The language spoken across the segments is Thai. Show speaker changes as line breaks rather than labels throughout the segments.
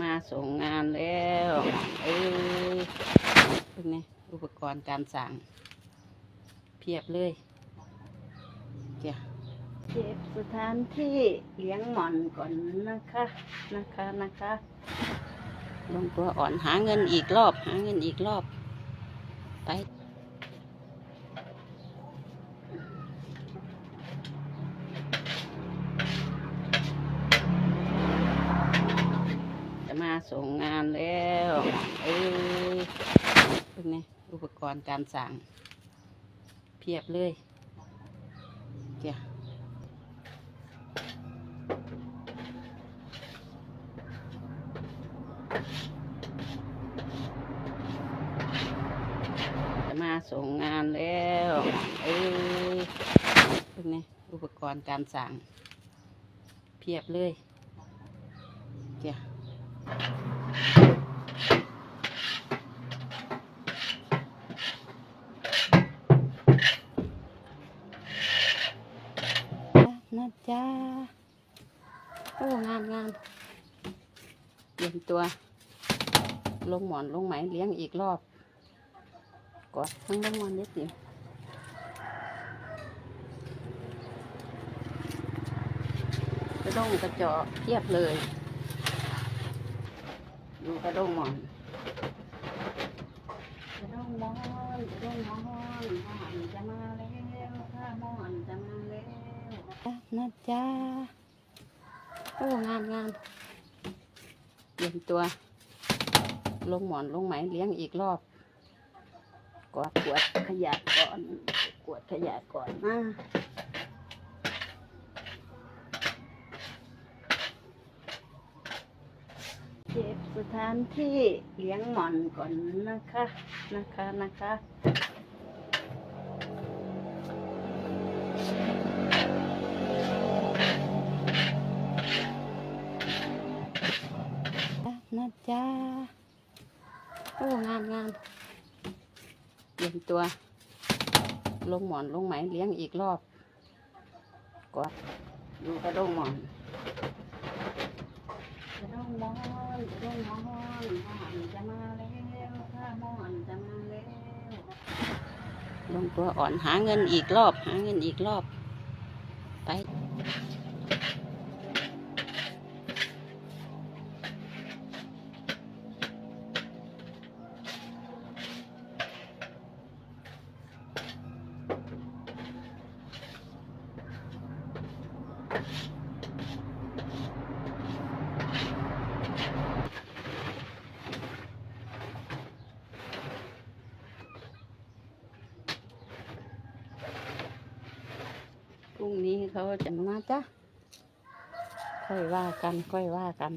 มาส่งงานแล้วเอ้ยเป็นไงอุปกรณ์การสั่ง เพียบเลยจ้ะเก็บสถานที่เลี้ยงหมอนก่อนนะคะนะคะนะคะลงตัวอ่อนหาเงินอีกรอบ หาเงินอีกรอบ ไป จะมา ส่งงานแล้วเอ้ยเป็นไงอุปกรณ์การสั่งเพียบเลยเจ้ะจะมาส่งงานแล้วเอ้ยเป็นไงอุปกรณ์การสั่งเพียบเลยเจ้ะ นะจ๊ะโอ้ งามงามเตรียมตัว ลงหมอนลงไหมเลี้ยงอีกรอบกอดทั้งลงหมอนนิดเดียวกระด้งกระเจาะเทียบเลย กระด้งมอนกระด้งมอนกระด้งมอนหมอนจะมาแล้วค่ะหมอนจะมาแล้วนะจ๊ะโอ้งามงามเตรียมตัว ลงหมอนลงไหมเลี้ยงอีกรอบกวาดกวดขยะก่อนกวดขยะก่อนนะเก็บส ถานที่เลี้ยงหมอนก่อนนะคะนะคะนะคะนะจ๊ะโอ้งามงามเตรียมตัว ลงหมอนลงไหมเลี้ยงอีกรอบกอดดูกระด้งหมอนกระด้งหม อนกระด้งหมอนหมอนจะมาแล้วข้าหมอนจะมาแล้วลงตัวอ่อนหาเงินอีกรอบ หาเงินอีกรอบ ไป พ รุ่งนี้เขาจะมาจ้ะค่อยว่ากันค่อยว่ากัน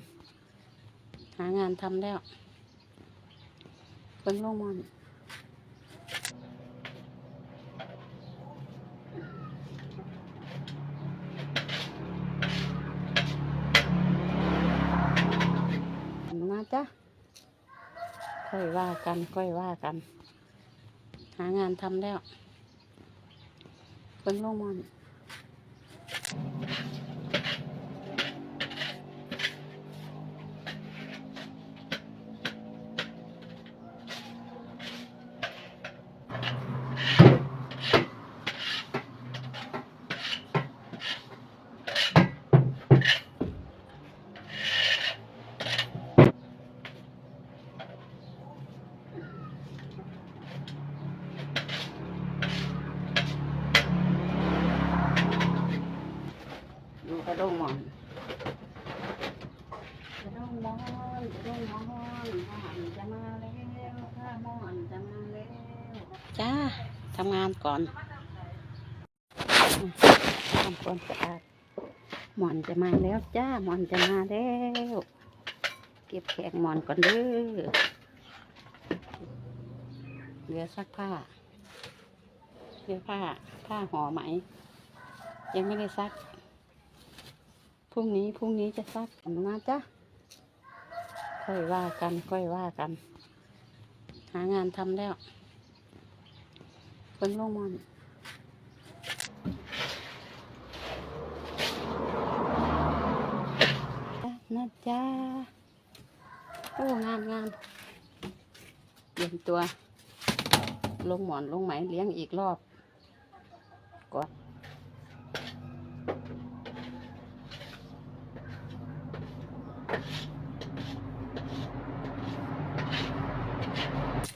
หางานทำแล้วเพิ่งลงมอนมาจ้ะค่อยว่ากันค่อยว่ากัน หางานทำแล้วเพิ่งลงมอน ระด้งมอนกระด้งมอนกระด้งมอนมอนจะมาแล้วค่ะมอนจะมาแล้วจ้าทำงานก่อนทำความสะอาดหมอนจะมาแล้วจ้าหมอนจะมาแล้ว เก็บแขกหมอนก่อนเด้อเหลือซักผ้าเหลือผ้าผ้าห่อไหม ยังไม่ได้ซัก พรุ่งนี้พรุ่งนี้จะซักมาจ้ะค่อยว่ากันค่อยว่ากัน หางานทำแล้วเพิ่งลงมอนนะจ๊ะโอ้งามงามเตรียมตัว ลงหมอนลงไหมเลี้ยงอีกรอบก่อน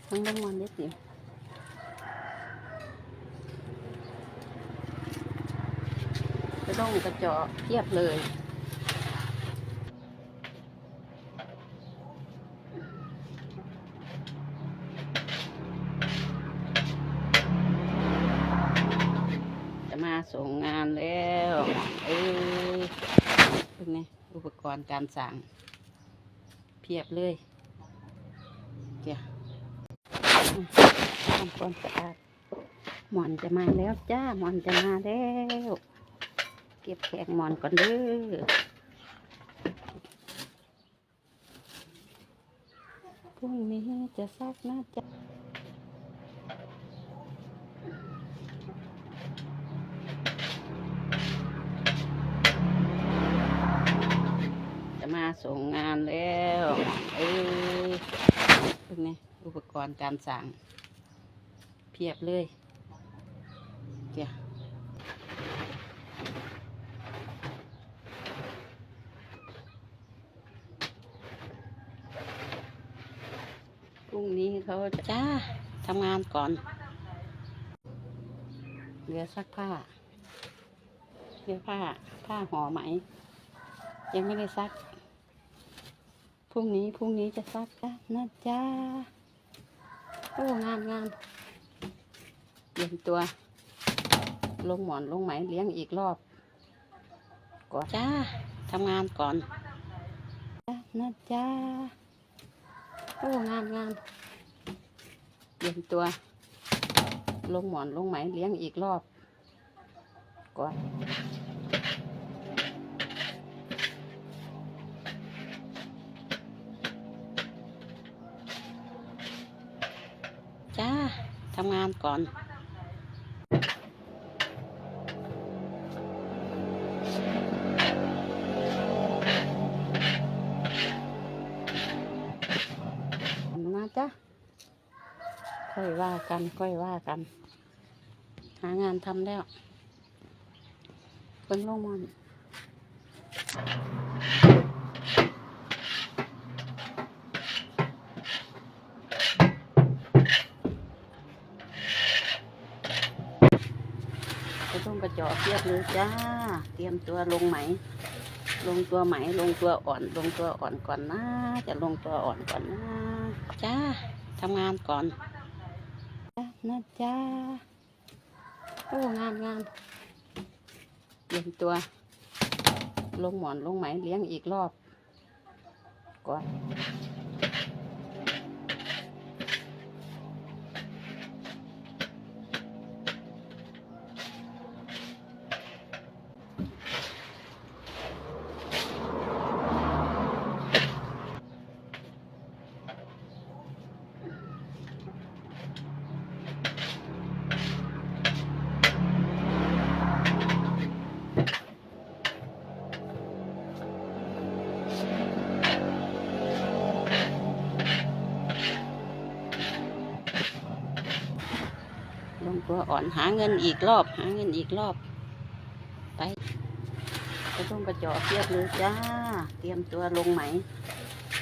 ทั้งลงหมอนเด็ดสิกระต้องกระจอกเทียบเลย จะมาส่งงานแล้ว เอ้ยเป็นไงอุปก รณ์การสั่งเพียบเลยเดี๋ยวอืมทำความสะอาดหมอนจะมาแล้วจ้าหมอนจะมาแล้ว เก็บแขกหมอนก่อนเด้อพรุ่งนี้จะซักนะจ๊ะจะมา ส่งงานแล้วเอ้ยเป็นไงอุปกรณ์การสั่งเพียบเลยเดี๋ยวพรุ่งนี้เขาจะจ้าทำงานก่อนเหลือซักผ้าเหลือผ้าผ้าห่อไหม ยังไม่ได้ซัก รุ่งนี้พรุ่งนี้จะซักจ้ะนะจ้าโอ้งามงามเตรียมตัว ลงหมอนลงไหมเลี้ยงอีกรอบ ก่อนจ้าทำงานก่อนจ้ะนะจ้าโอ้งามงามเตรียมตัว ลงหมอนลงไหมเลี้ยงอีกรอบ ก่อน ทำงานก่อนมาจ้ะค่อยว่ากันค่อยว่ากัน หางานทำแล้วเป็นลงมัน กระทุ่งกระจอกเทียบเลยจ้า เตรียมตัวลงไหม ลงตัวไหม ลงตัวอ่อน ลงตัวอ่อนก่อนนะ จะลงตัวอ่อนก่อนนะจ้าทำงานก่อนนะจ้าโอ้งามงามเตรียมตัว ลงหมอนลงไหมเลี้ยงอีกรอบก่อน ลงตัวอ่อนหาเงินอีกรอบ หาเงินอีกรอบ ไปกระทุ่งกระจอกเทียบเลยจ้า เตรียมตัวลงไหม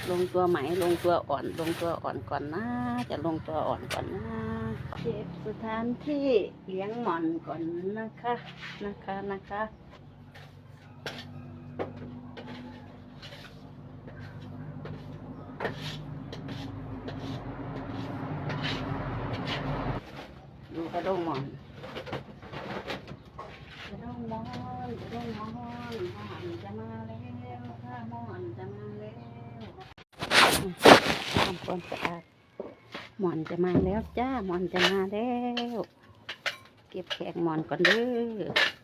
ลงตัวไหมลงตัวอ่อน ลงตัวอ่อนก่อนนะ จะลงตัวอ่อนก่อนนะเก็บสถานที่เลี้ยงหมอนก่อนนะคะนะคะนะคะ ดูกระด้งหมอนกระด้งหม อนกระด้งหมอนหมอนจะมาแล้วข้าหมอนจะมาแล้วทำความสะอาดหมอนจะมาแล้วจ้าหมอนจะมาแล้ว เก็บแขกหมอนก่อนเด้อ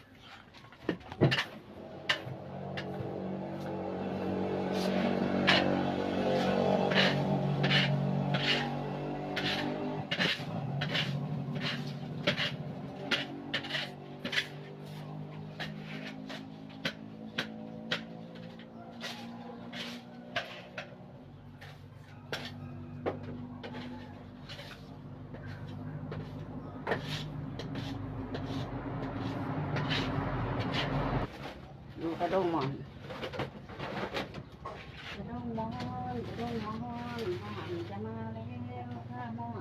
ดูกระด้งมอนกระด้งมอนกระด้งมอนอาหารจะมาแล้วข้ามอน